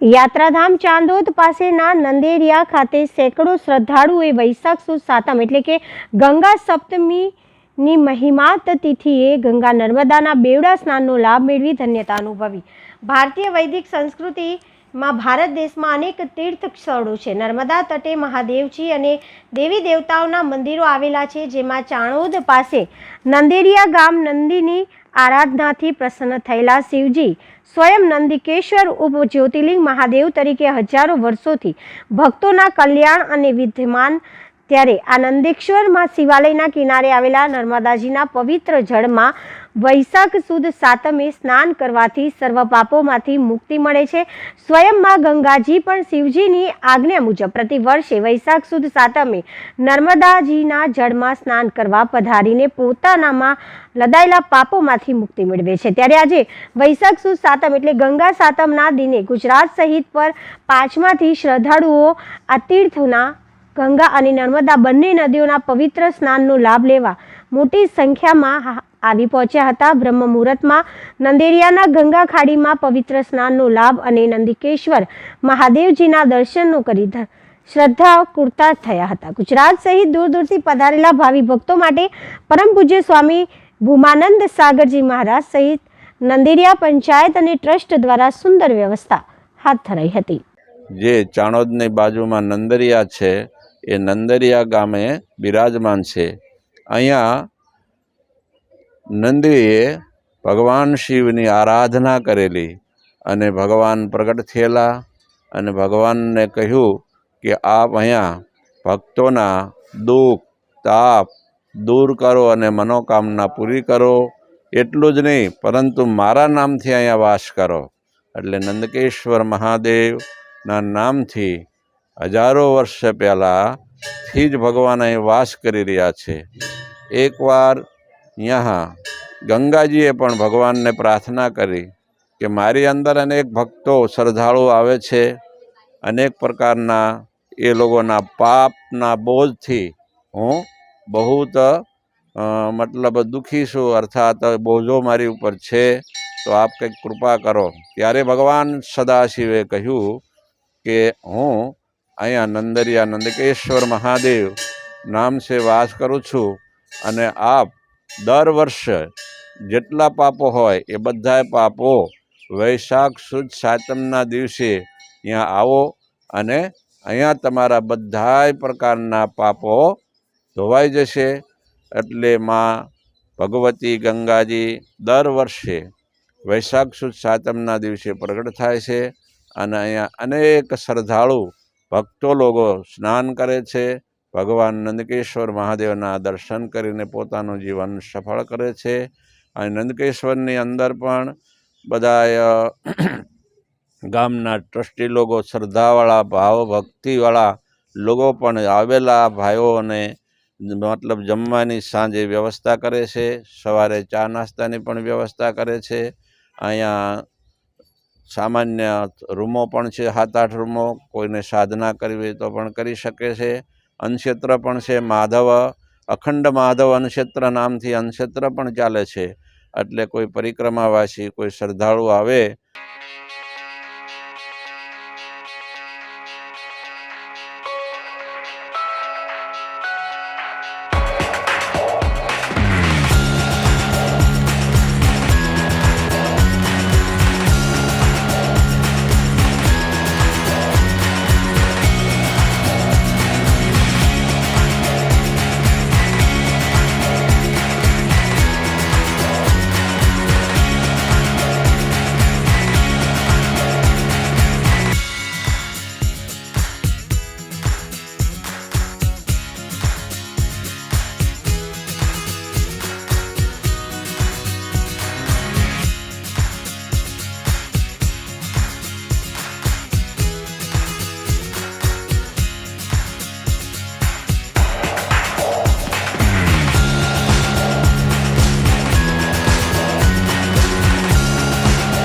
યાત્રાધામ ચાંદોદ પાસેના નંદેરિયા ખાતે સેંકડો શ્રદ્ધાળુઓએ વૈશાખ સુદ સાતમ એટલે કે ગંગા સપ્તમીની મહિમાત તિથિએ ગંગા નર્મદાના બેવડા સ્નાનનો લાભ મેળવી ધન્યતા અનુભવી. ભારતીય વૈદિક સંસ્કૃતિમાં ભારત દેશમાં અનેક તીર્થ સ્થળો છે. નર્મદા તટે મહાદેવજી અને દેવી દેવતાઓના મંદિરો આવેલા છે, જેમાં ચાણોદ પાસે નંદેરિયા ગામ નંદીની આરાધનાથી પ્રસન્ન થયેલા શિવજી સ્વયં નંદિકેશ્વર ઉપ જ્યોતિર્લિંગ મહાદેવ તરીકે હજારો વર્ષોથી ભક્તોના કલ્યાણ અને વિદ્યમાન ત્યારે આ નંદેશ્વરમાં શિવાલયના કિનારે આવેલા નર્મદાજીના પવિત્ર જળમાં વૈશાખ સુદ સાતમે સ્નાન કરવાથી સર્વ પાપોમાંથી મુક્તિ મળે છે. સ્વયં માં ગંગાજી પણ શિવજીની આજ્ઞા મુજબ પ્રતિ વર્ષે વૈશાખ સુદ સાતમે નર્મદાજીના જળમાં સ્નાન કરવા પધારીને પોતાનામાં લદાયેલા પાપોમાંથી મુક્તિ મેળવે છે. ત્યારે આજે વૈશાખ સુદ સાતમ એટલે ગંગા સાતમના દિને ગુજરાત સહિત પર પાંચમાંથી શ્રદ્ધાળુઓ આ તીર્થના ગંગા અને નર્મદા બંને નદીઓના પવિત્ર સ્નાનનો લાભ લેવા મોટી સંખ્યામાં આવી પહોંચ્યા હતા. બ્રહ્મ મુહૂર્તમાં નંદેરિયાના ગંગા ખાડીમાં પવિત્ર સ્નાનનો લાભ અને નંદિકેશ્વર મહાદેવજીના દર્શનનો કરી શ્રદ્ધા કુર્તા થયા હતા. ગુજરાત સહિત દૂર દૂરથી પધારેલા ભાવિ ભક્તો માટે પરમ પૂજ્ય સ્વામી ભૂમાનંદ સાગરજી મહારાજ સહિત નંદેરિયા પંચાયત અને ટ્રસ્ટ દ્વારા સુંદર વ્યવસ્થા હાથ ધરાઈ હતી. જે ચાણોદની બાજુમાં નંદરિયા છે, એ નંદરિયા ગામે બિરાજમાન છે. અહીંયા નંદીએ ભગવાન શિવની આરાધના કરેલી અને ભગવાન પ્રગટ થયેલા અને ભગવાનને કહ્યું કે આપ અહીંયા ભક્તોના દુઃખ, તાપ દૂર કરો અને મનોકામના પૂરી કરો. એટલું જ નહીં, પરંતુ મારા નામથી અહીંયા વાસ કરો. એટલે નંદકેશ્વર મહાદેવના નામથી હજારો વર્ષ પહેલાંથી જ ભગવાન અહીં વાસ કરી રહ્યા છે. એકવાર यहाँ ગંગાજીએ પણ ભગવાનને પ્રાર્થના કરી કે મારી અંદર અનેક ભક્તો શ્રદ્ધાળુ આવે છે. અનેક પ્રકારના એ લોકોના પાપના બોજથી હું બહુત મતલબ દુઃખી છું, અર્થાત બોજો મારી ઉપર છે. તો આપ કંઈક કૃપા કરો. ત્યારે ભગવાન સદાશિવે કહ્યું કે હું અહીંયા નંદરિયા નંદકેશ્વર મહાદેવ નામ સે વાસ કરું છું. અને આપ દર વર્ષે જેટલા પાપો હોય એ બધાય પાપો વૈશાખ સુદ સાતમના દિવસે અહીંયા આવો અને અહીંયા તમારા બધાય પ્રકારના પાપો ધોવાઈ જશે. એટલે માં ભગવતી ગંગાજી દર વર્ષે વૈશાખ સુદ સાતમના દિવસે પ્રગટ થાય છે. અને અહીંયા અનેક શ્રદ્ધાળુ ભક્તો લોકો સ્નાન કરે છે. ભગવાન નંદકેશ્વર મહાદેવના દર્શન કરીને પોતાનું જીવન સફળ કરે છે. અને નંદકેશ્વરની અંદર પણ બધા ગામના ટ્રસ્ટી લોકો, શ્રદ્ધાવાળા ભાવ ભક્તિવાળા લોકો પણ આવેલા ભાઈઓને મતલબ જમવાની સાંજે વ્યવસ્થા કરે છે. સવારે ચા નાસ્તાની પણ વ્યવસ્થા કરે છે. અહીંયા સામાન્ય રૂમો પણ છે, સાત આઠ રૂમો. કોઈને સાધના કરવી તો પણ કરી શકે છે. અન્નક્ષેત્ર પણ છે, માધવ, અખંડ માધવ અન્નક્ષેત્ર નામથી અન્નક્ષેત્ર પણ ચાલે છે. એટલે કોઈ પરિક્રમાવાસી, કોઈ શ્રદ્ધાળુ આવે